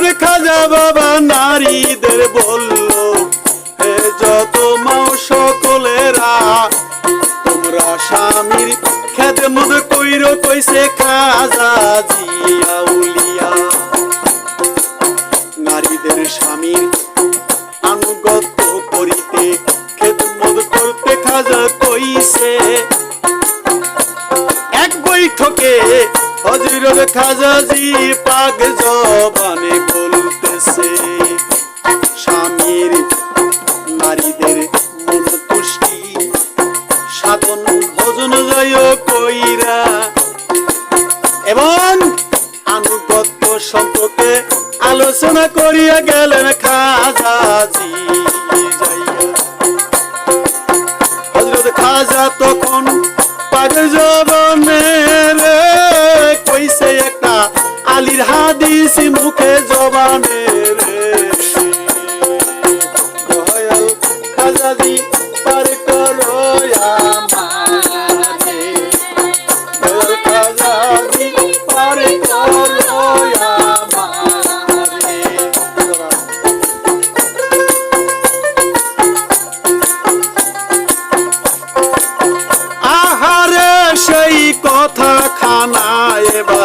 হজরত খাজা বাবা নারীদের বলল, হে যত মাও সকলেরা, তোমরা স্বামীর খেদমত কইর, কইছে খাজা জিয়া উলিয়া। নারীদের স্বামীর আনুগত্য করিতে খেদমত করতে খাজা কইছে। এক বৈঠকে হজরত খাজাজি পাক সাধন ভজন জয় কইরা। এবং আনুগত্য সম্পর্কে আলোচনা করিয়া গেলেন খাজাজি খাজা তখন এবার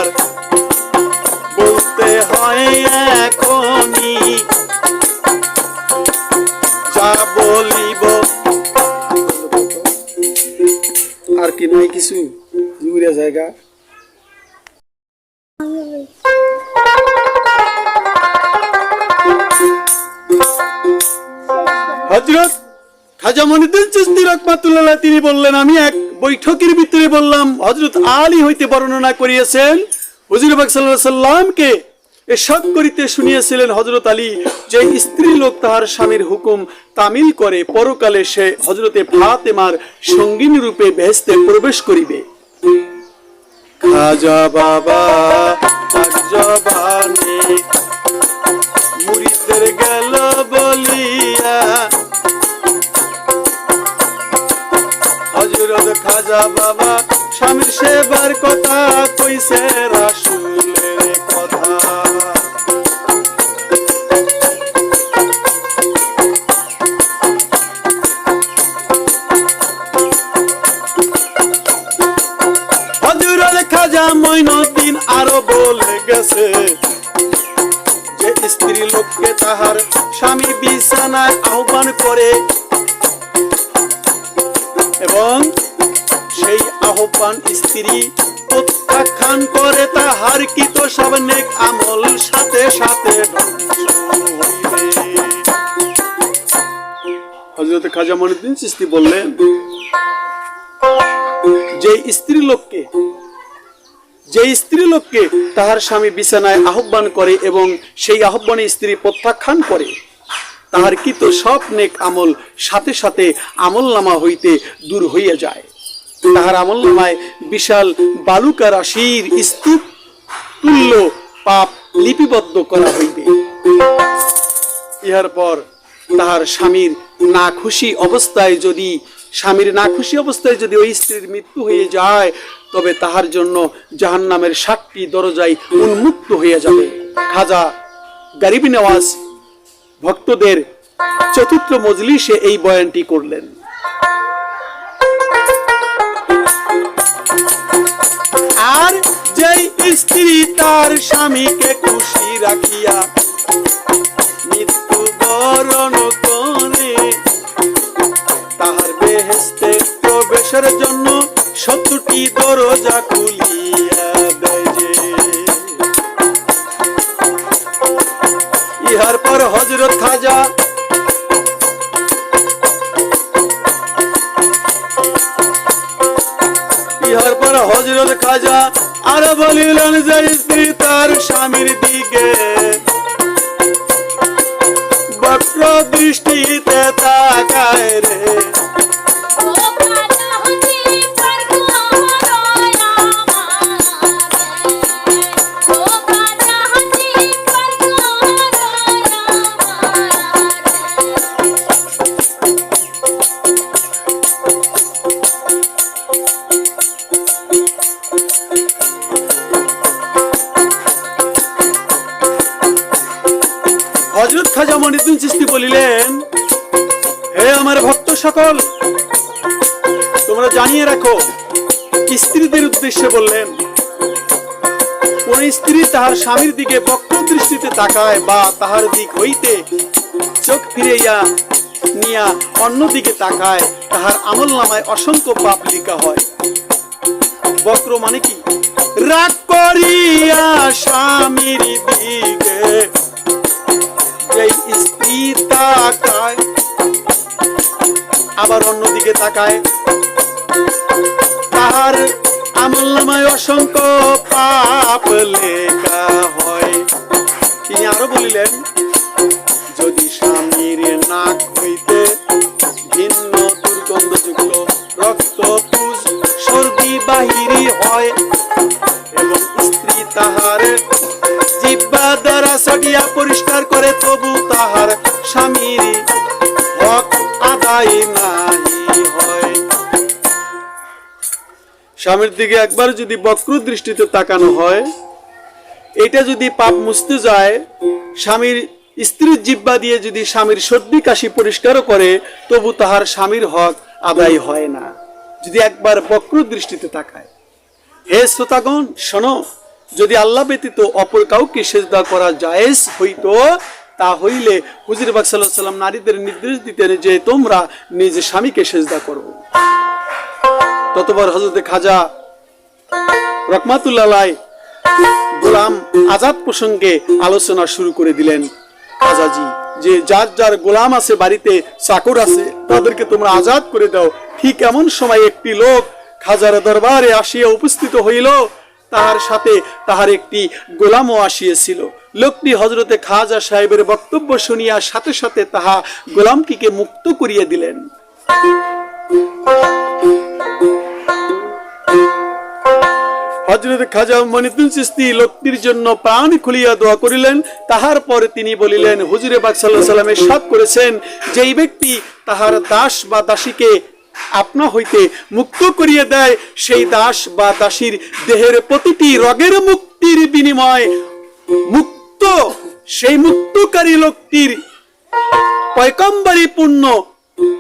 রহমাতুল্লাহ তিনি বললেন, আমি এক বৈঠকের ভিতরে বললাম হজরত আলী হইতে বর্ণনা করিয়েছেন। হুজুর পাক সাল্লাল্লাহু আলাইহি সাল্লামকে এসব করিতে শুনিয়েছিলেন হজরত আলী যে স্ত্রী লোক তাহার স্বামীর হুকুম তামিল করে, পরকালে সে হজরতে ফাতেমার সঙ্গিনী রূপে বেহেস্তে প্রবেশ করিবে। খাজা বাবা মুরিদের গেল বলিয়া হজরত খাজা বাবা। স্বামীর সেবার কথা কইছে রাসুলের কথা। গেছে যে স্ত্রী লোককে তাহার স্বামী বিছানায় আহ্বান করে এবং আহ্বান স্ত্রী। প্রত্যাখ্যান করে তাহার কিত সব নেক আমল? সাথে সাথে হজরত খাজা মনুদ্দিন বললেন, যে স্ত্রী লোককে, যে স্ত্রী লোককে তাহার স্বামী বিছানায় আহ্বান করে এবং সেই আহ্বানে স্ত্রী প্রত্যাখ্যান করে, তাহার কিত সব নেক আমল সাথে সাথে আমল নামা হইতে দূর হইয়া যায়? তাহার আমল নামায় বিশাল বালুকা রাশির স্তূপ তুল্য পাপ লিপিবদ্ধ করা হইবে। ইহার পর তাহার স্বামীর না খুশি অবস্থায় যদি স্বামীর না খুশি অবস্থায় যদি ওই স্ত্রীর মৃত্যু হয়ে যায়, তবে তাহার জন্য জাহান্নামের সাতটি দরজায় উন্মুক্ত হইয়া যাবে। খাজা গরিবী নওয়াজ ভক্তদের চতুর্থ মজলিসে এই বয়ানটি করলেন। স্ত্রী তার স্বামীকে খুশি রাখিয়া মৃত্যু বরণ করে। তাহার বেহেস্তে প্রবেশের জন্য সত্তরটি দরজা খুলিয়া রে। তাকায় বা তাহার দিক হইতে চোখ ফিরাইয়া নিয়া অন্যদিকে তাকায়, তাহার আমল নামায় অসংখ্য পাপ লিখা হয়। বক্র মানে কি? রাগ করিয়া স্বামীর দিকে আবার অন্যদিকে তাকায়। তাহার আমল নামায় অসংখ্য পাপ লেখা হয়। তিনি আরও বলিলেন? যদি স্বামীর নাক হইতে ভিন্ন দুর্গন্ধযুক্ত রক্ত পুজ সর্দি বাহিরি হয়, এবং স্ত্রী তাহার জিব্বা দ্বারা সাডিয়া পরিষ্কার করে, তবু তাহার স্বামীর হক আদায় নাই হয়। স্বামীর দিকে একবার যদি বক্র দৃষ্টিতে তাকানো হয় এটা যদি পাপ মুছতে যায়, স্বামীর স্ত্রীর জিব্বা দিয়ে যদি স্বামীর সর্দি কাশি পরিষ্কারও করে, তবু তাহার স্বামীর হক আদায় হয় না। যদি একবার বক্র দৃষ্টিতে তাকায়, হে শ্রোতাগণ, শোনো, যদি আল্লাহ ব্যতীত অপর কাউকে সেজদা করা জায়েজ হইতো, তা হইলে হুজুর বাক সাল্লাহ সাল্লাম নারীদের নির্দেশ দিতেন যে তোমরা নিজ স্বামীকে সেজদা করো। ততবার হজরত খাজা রহমাতুল্লাহ গোলাম আজাদ প্রসঙ্গে আলোচনা শুরু করে দিলেন খাজাজি যে যার যার গোলাম আছে বাড়িতে, চাকর আছে, তাদেরকে তোমরা আজাদ করে দাও। ঠিক এমন সময় একটি লোক খাজার দরবারে আসিয়া উপস্থিত হইল। তাহার সাথে তাহার একটি গোলামও আসিয়েছিল। লোকটি হজরতে খাজা সাহেবের বক্তব্য শুনিয়া সাথে সাথে তাহা গোলামটিকে মুক্ত করিয়া দিলেন। হজরত খাজা মনিতুল চিস্তি লোকটির জন্য প্রাণ খুলিয়া দোয়া করিলেন। তাহার পরে তিনি বলিলেন, হুজুরে বাক সাল্লাহ সাল্লামের সাত করেছেন। যেই ব্যক্তি তাহার দাস বা দাসীকে আপনা হইতে মুক্ত করিয়ে দেয়, সেই দাস বা দাসীর দেহের প্রতিটি রগের মুক্তির বিনিময় মুক্ত, সেই মুক্তকারী লোকটির পয়কম্বরী পূর্ণ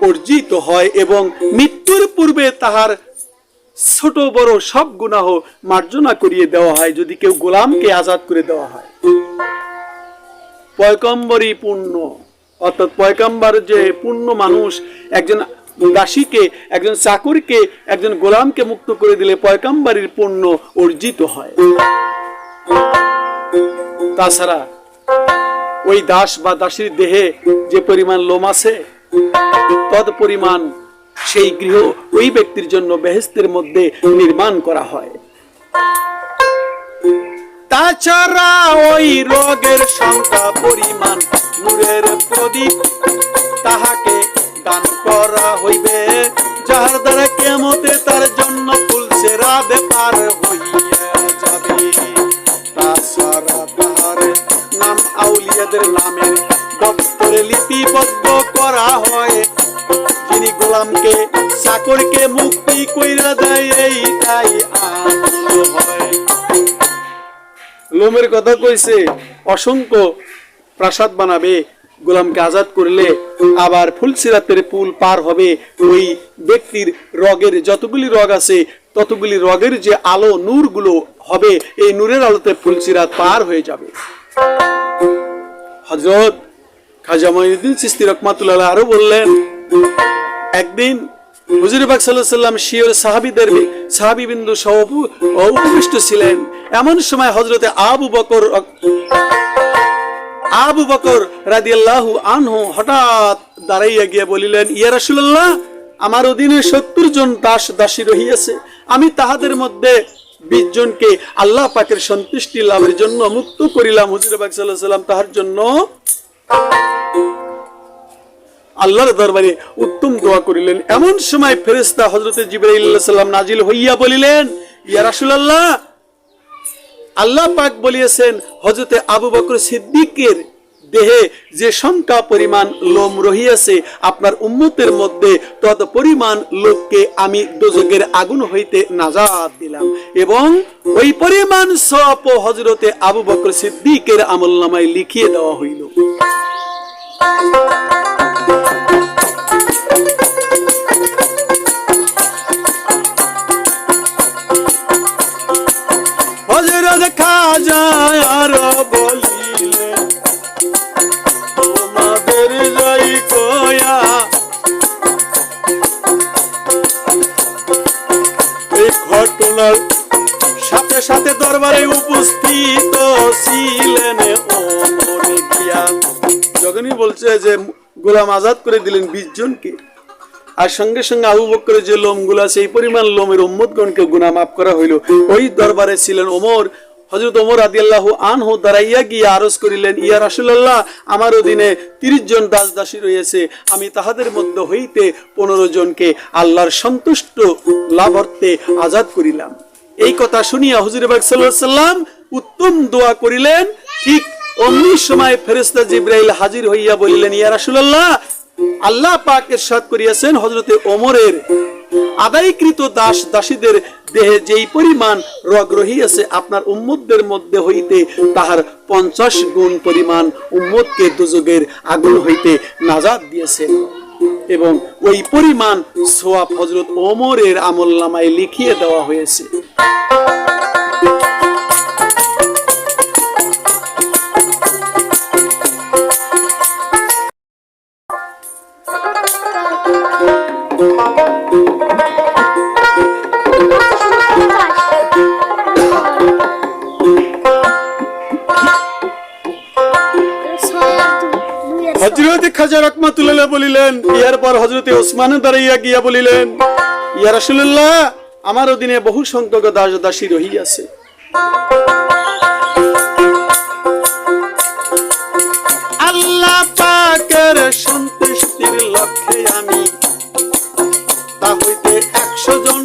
অর্জিত হয় এবং মৃত্যুর পূর্বে তাহার ছোট, বড় সব গুনাহ মার্জনা করিয়ে দেওয়া হয়, যদি কেউ গোলামকে আজাদ করে দেওয়া হয়। পয়কম্বরী পূর্ণ। অর্থাৎ পয়কম্বর যে পূর্ণ মানুষ, একজন দাসীকে, একজন চাকরকে, একজন গোলামকে মুক্ত করে দিলে পয়কম্বরীর পূর্ণ, অর্জিত হয়। তাছাড়া ওই দাস বা দাসীর দেহে যে পরিমাণ লোম আছে তদ পরিমাণ সেই গৃহ ওই ব্যক্তির জন্য বেহেস্তের মধ্যে নির্মাণ করা হয়। তাছাড়া ওই রোগের সংখ্যা, পরিমাণ, নূরের প্রদীপ, তাহাকে দান করা হইবে। যাহার দ্বারা কেমতে তার জন্য ফুলছে রাধে পার হইয়া যাবে। তাছাড়া তাহার নাম আউলিয়াদের নামে দপ্তরে লিপিবদ্ধ করা হয়। যিনি গোলামকে চাকরকে মুক্তি কইরা দেয় এইটাই লোমের কথা কইছে অসংখ্য প্রাসাদ বানাবে গোলামকে আজাদ করলে আবার ফুলসিরাতের পুল পার হবে। ওই ব্যক্তির রগের যতগুলি রগ আছে ততগুলি রগের যে আলো নূরগুলো হবে এই নূরের আলোতে ফুলসিরাত পার হয়ে যাবে। হজরত খাজা মঈনুদ্দিন চিস্তি রহমাতুল্লাহ আরও বললেন একদিন হুজুর পাক সাল্লাল্লাহু আলাইহি সাল্লাম শিওর সাহাবীদের সাহাবী বিন্দু সহ উপবিষ্ট ছিলেন। এমন সময় হযরতে আবু বকর আবু বকর রাদিয়াল্লাহু আনহু হঠাৎ দাঁড়াইয়া গিয়ে বলিলেন, ইয়া রাসূলুল্লাহ, আমার অধীনে সত্তর জন দাস দাসী রহিয়াছে। আমি তাহাদের মধ্যে বিশ জনকে আল্লাহ পাকের সন্তুষ্টি লাভের জন্য মুক্ত করিলাম। হুজুর পাক সাল্লাল্লাহু আলাইহি সাল্লাম তাহার জন্য আল্লাহর দরবারে উত্তম দোয়া করিলেন। এমন সময় ফেরেশতা হযরতে জিবরাইল সাল্লাম নাজিল হইয়া বলিলেন, ইয়া রাসূলুল্লাহ! আল্লাহ আল্লাহ পাক বলিয়েছেন, হযরতে আবু বকর সিদ্দিকের দেহে যে সংখ্যা পরিমাণ লোম রহিয়াছে, আপনার উম্মতের মধ্যে তত পরিমাণ লোককে আমি দোজকের আগুন হইতে নাজাদ দিলাম। এবং ওই পরিমাণ সপ হজরতে আবু বকর সিদ্দিকের আমল নামায় লিখিয়ে দেওয়া হইল। ঘটনার সাথে সাথে দরবারে উপস্থিত ছিলেন যখনই বলছে যে, গোলাম আজাদ করে দিলেন বিশ জনকে। আর সঙ্গে সঙ্গে যে লোমগুলো আছে এই পরিমাণ লোমের উম্মতগণকে গুনাহ মাফ করা হইল। ওই দরবারে ছিলেন ওমর। হজরত ওমর আদিয়াল্লাহ আনহু দাঁড়াইয়া গিয়ে আরজ করিলেন, ইয়া রাসুল্লাহ আমার অধীনে তিরিশ জন দাস দাসী রয়েছে। আমি তাহাদের মধ্যে হইতে পনেরো জনকে আল্লাহর সন্তুষ্ট লাভার্থে আজাদ করিলাম। এই কথা শুনিয়া হুজুর সাল্লাম উত্তম দোয়া করিলেন। ঠিক অমনি সময় ফেরেস্তা জিব্রাইল হাজির হইয়া বলিলেন, ইয়া রাসুল্লাহ আল্লাহ পাক এরশাদ করিয়াছেন হজরতে ওমরের আদায়কৃত দাস দাসীদের দেহে যেই পরিমাণ রগ রহিয়াছে, আপনার উম্মতদের মধ্যে হইতে তাহার পঞ্চাশ গুণ পরিমাণ উম্মতকে দুযোগের আগুন হইতে নাজাদ দিয়েছে। এবং ওই পরিমাণ সোয়াব হজরত ওমরের আমল নামায় লিখিয়ে দেওয়া হয়েছে। খাজা রহমাতুল্লাহ বলিলেন, ইয়ার পর হজরতে ওসমান দাঁড়াইয়া গিয়া বলিলেন, ইয়া রাসূলুল্লাহ, আমার অধীনে বহু সংখ্যক দাস দাসী রহিয়াছে। আল্লাহ পাকের সন্তুষ্টির লক্ষ্যে আমি তা হইতে একশো জন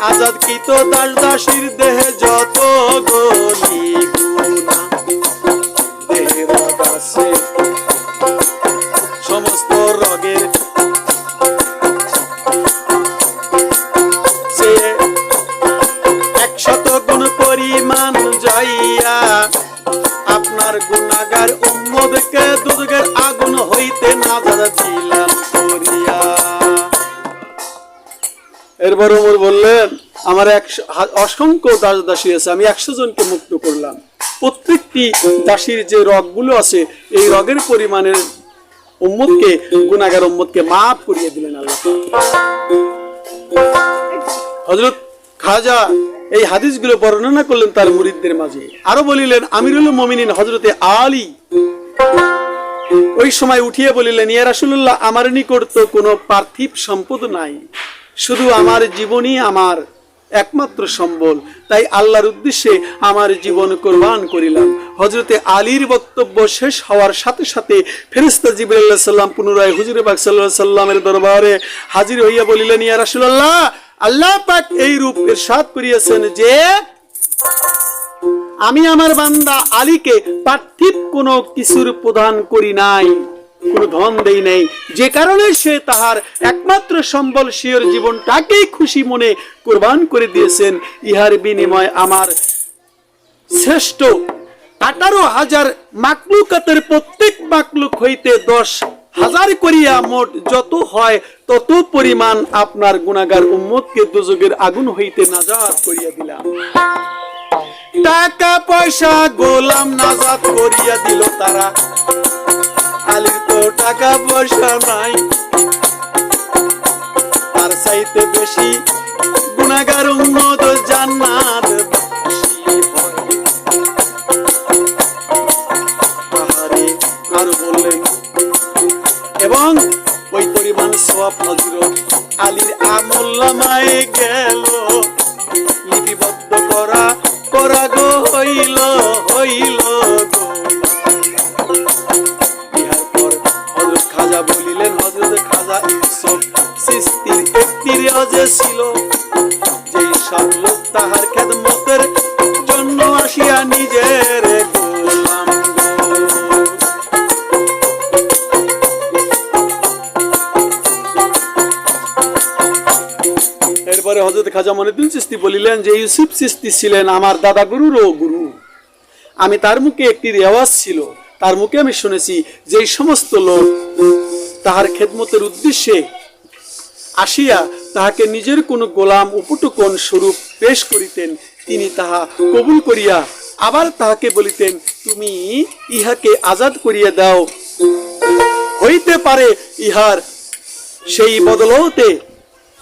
আজাদ কৃত দাস দাসীর দেহে যত গলি বললেন আমার একশো হা- অসংখ্য দাস দাসী আছে, আমি একশো জনকে মুক্ত করলাম। প্রত্যেকটি দাসীর যে রগগুলো আছে, এই রগের পরিমাণের উম্মতকে গুনাগার উম্মতকে মাফ করিয়ে দিলেন আল্লাহ। হজরত খাজা এই হাদিসগুলো বর্ণনা করলেন তার মুরিদদের মাঝে। আরও বলিলেন, আমিরুল মমিনিন হজরতে আলী। ওই সময় উঠিয়ে বলিলেন, ইয়া রাসূলুল্লাহ, আমার নিকট তো কোনো পার্থিব সম্পদ নাই। শুধু আমার জীবনই আমার একমাত্র সম্বল। তাই আল্লাহর উদ্দেশ্যে আমার জীবন কোরবান করিলাম। হজরতে আলীর বক্তব্য শেষ হওয়ার সাথে সাথে ফেরেস্তা জিবরাল্লাহ সাল্লাম পুনরায় হুজুরে পাক সাল্লাল্লাহু সাল্লামের দরবারে হাজির হইয়া বলিলেন, ইয়া রাসূলুল্লাহ, আল্লাহ পাক এই রূপ ইরশাদ করিয়াছেন যে, আমি আমার বান্দা আলীকে পার্থিব কোনো কিছুর প্রদান করি নাই। কোনো ধন দেই নাই। যে কারণে সে তাহার একমাত্র সম্বল সিওর জীবনটাকেই খুশি মনে কোরবান করে দিয়েছেন। ইহার বিনিময় আমার শ্রেষ্ঠ আঠারো হাজার মাকলুকাতের প্রত্যেক মাকলুক হইতে দশ হাজার করিয়া মোট যত হয়, তত পরিমাণ আপনার গুণাগার উম্মতকে দুযোগের আগুন হইতে নাজাত করিয়া দিলাম। টাকা পয়সা গোলাম নাজাত করিয়া দিল তারা। আলীর তো টাকা পয়সা নাই। তার চাইতে বেশি গুণাগার উন্মত জান্নাত আরও এবং ওই পরিমাণ সব হজরত আলীর আমল্লামায় গেল। হজরত খাজা মনিদুল চিস্তি বলিলেন, যে ইউসুফ চিস্তি ছিলেন আমার দাদা গুরুরও গুরু। আমি তার মুখে একটি রেওয়াজ ছিল, তার মুখে আমি শুনেছি যে সমস্ত লোক তাহার খেদমতের উদ্দেশ্যে আসিয়া তাহাকে নিজের কোন গোলাম উপটুকন স্বরূপ পেশ করিতেন। তিনি তাহা কবুল করিয়া আবার তাহাকে বলিতেন, তুমি ইহাকে আজাদ করিয়া দাও। হইতে পারে ইহার সেই বদলতে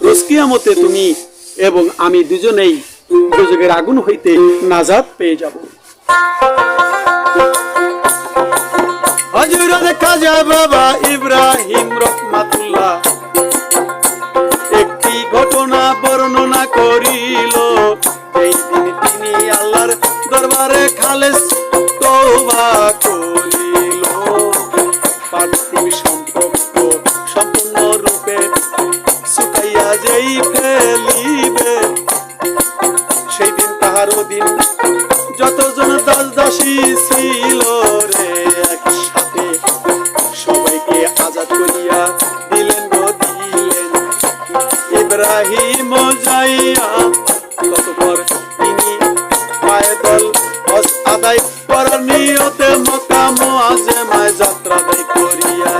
রোজকিয়ামতে তুমি এবং আমি দুজনেই দুযোগের আগুন হইতে নাজাদ পেয়ে যাব। হজরত বাবা ইব্রাহিম রহমাতুল্লাহ একটি ঘটনা বর্ণনা করিল। এই দিন তিনি আল্লাহর দরবারে খালেস তওবা করিল। পার্থিব সম্পর্ক সম্পূর্ণ রূপে শুকাইয়া যেই ফেলিবে দিন তাহার অধীন যতজন দাস দাসী ছিল রে একসাথে, সবাইকে আজাদ করিয়া দিলেন দিলেন ইব্রাহিম যাইয়া ততপর তিনি আদায় করার নিয়তে যাত্রা আদায় করিয়া।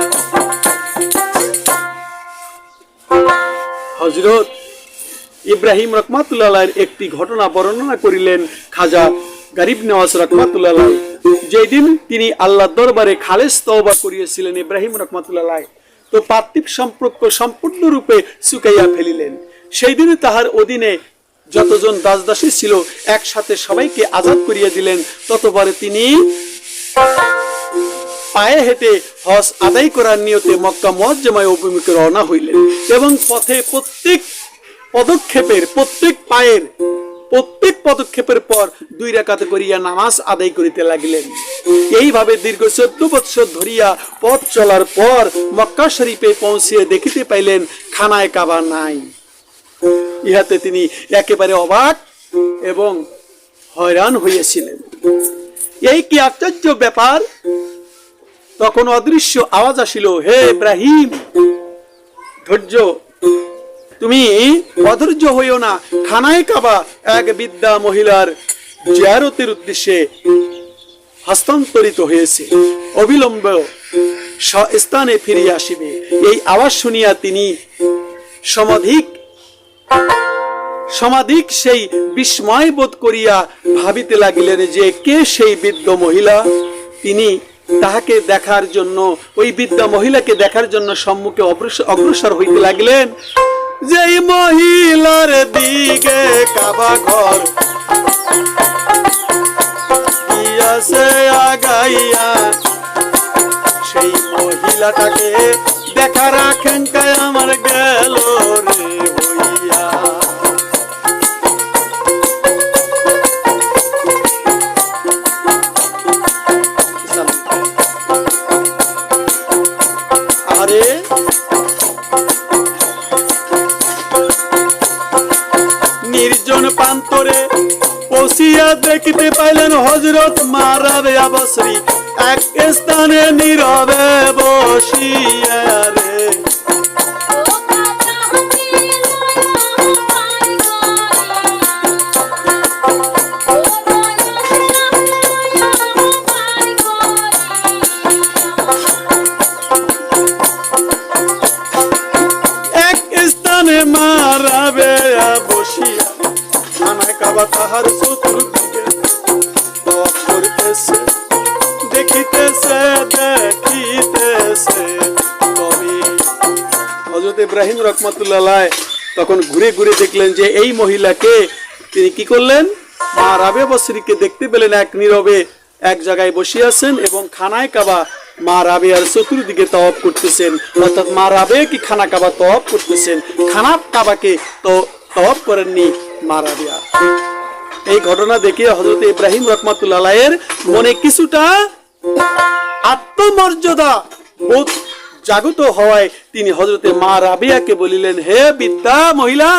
হজরত ইব্রাহিম রহমাতুল্লাহ একটি ঘটনা বর্ণনা করিলেন খাজা গরিব নওয়াজ রহমাতুল্লাহ যেই দিন তিনি আল্লাহ দরবারে খালেস তওবা করিয়েছিলেন ইব্রাহিম রহমাতুল্লাহ তো পার্থিব সম্পর্ক সম্পূর্ণরূপে শুকাইয়া ফেলিলেন। সেই দিনে তাহার অধীনে যতজন দাস দাসী ছিল একসাথে সবাইকে আজাদ করিয়া দিলেন। ততবারে তিনি পায়ে হেঁটে হজ আদায় করার নিয়তে মক্কা মজ্জমায় অভিমুখে রওনা হইলেন এবং পথে প্রত্যেক পদক্ষেপের প্রত্যেক পায়ের, প্রত্যেক পদক্ষেপের পর দুই রাকাত করিয়া নামাজ আদায় করিতে লাগিলেন। এইভাবে দীর্ঘ চোদ্দ বৎসর ধরিয়া পথ চলার পর মক্কা শরীফে পৌঁছিয়ে দেখিতে পাইলেন, খানায় কাবা নাই। ইহাতে তিনি একেবারে অবাক এবং হয়রান হইয়াছিলেন। এই কি আশ্চর্য ব্যাপার? তখন অদৃশ্য আওয়াজ আসিল, হে ইব্রাহিম, ধৈর্য তুমি অধৈর্য হইও না। খানায় কাবা এক বিদ্যা মহিলার জিয়ারতের উদ্দেশ্যে হস্তান্তরিত হয়েছে। অবিলম্ব স্থানে ফিরিয়া আসিবে। এই আওয়াজ শুনিয়া তিনি সমাধিক সমাধিক সেই বিস্ময় বোধ করিয়া ভাবিতে লাগিলেন যে কে সেই বৃদ্ধ মহিলা? তিনি তাহাকে দেখার জন্য, ওই বিদ্যা মহিলাকে দেখার জন্য সম্মুখে অগ্রসর হইতে লাগিলেন। যেই মহিলার দিকে কাবা ঘর আছে আগাইয়া? সেই মহিলাটাকে দেখার আকাঙ্ক্ষায় আমার গেল রে। দেখিতে পাইলেন হজরত মারাবে আবশ্রী এক স্থানে নীরবে বসিয়া রে। রহমতুল্লাহ তখন ঘুরে ঘুরে দেখলেন যে এই মহিলাকে তিনি কি করলেন? মা রাবে বসরিকে দেখতে পেলেন এক নীরবে, এক জায়গায় বসে আছেন এবং খানায় কাবা মা রাবে আর চতুর্দিকে তওয়াব করতেছেন। অর্থাৎ মা রাবে কি খানা কাবা তওয়াব করতেছেন? খানা কাবাকে তো তওয়াব করেননি মা রাবিয়া। এই ঘটনা দেখে হজরত ইব্রাহিম রহমাতুল্লাহ মনে কিছুটা আত্মমর্যাদা বোধ জাগত হওয়ায় তিনি হজরতে মা রাবিয়াকে বলিলেন, হে বিদ্যা মহিলা,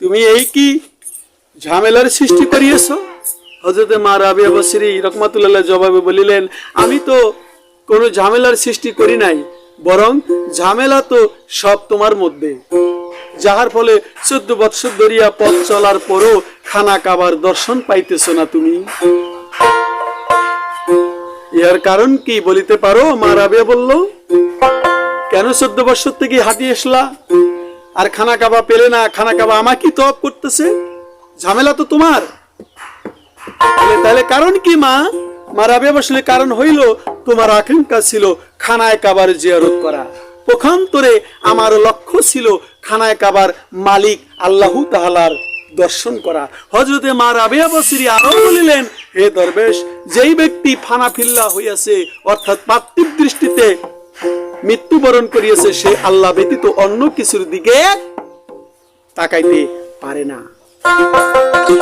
তুমি এই কি ঝামেলার সৃষ্টি করিয়েছ? হজরতে মা রাবিয়া বসরি রকমাতুল্লাহ জবাবে বলিলেন, আমি তো কোনো ঝামেলার সৃষ্টি করি নাই, বরং ঝামেলা তো সব তোমার মধ্যে। যাহার ফলে চোদ্দ বৎসর ধরিয়া পথ চলার পরও খানা কাবার দর্শন পাইতেছ না তুমি। ইহার কারণ কি বলিতে পারো? মা রাবিয়া বলল কেন চোদ্দ বছর থেকে হাঁটি আসলা? আর খানা কাবা পেলে না খানা কাবা আমাকে তপ করতেছে? ঝামেলা তো তোমার? তাহলে কারণ কি মা? মা রাবিয়া বসলে কারণ হইল তোমার আকাঙ্ক্ষা ছিল খানায় কাবার জিয়ারত করা। পক্ষান্তরে আমার লক্ষ্য ছিল খানায় কাবার মালিক আল্লাহু তাহালার দর্শন করা। হজরতে মা রাবিয়া বসরি আরও বলিলেন, হে দরবেশ, যেই ব্যক্তি ফানা ফিল্লা হইয়াছে, অর্থাৎ পার্থিব দৃষ্টিতে মৃত্যুবরণ করিয়াছে, সে আল্লাহ ব্যতীত অন্য কিছুর দিকে তাকাইতে পারে না।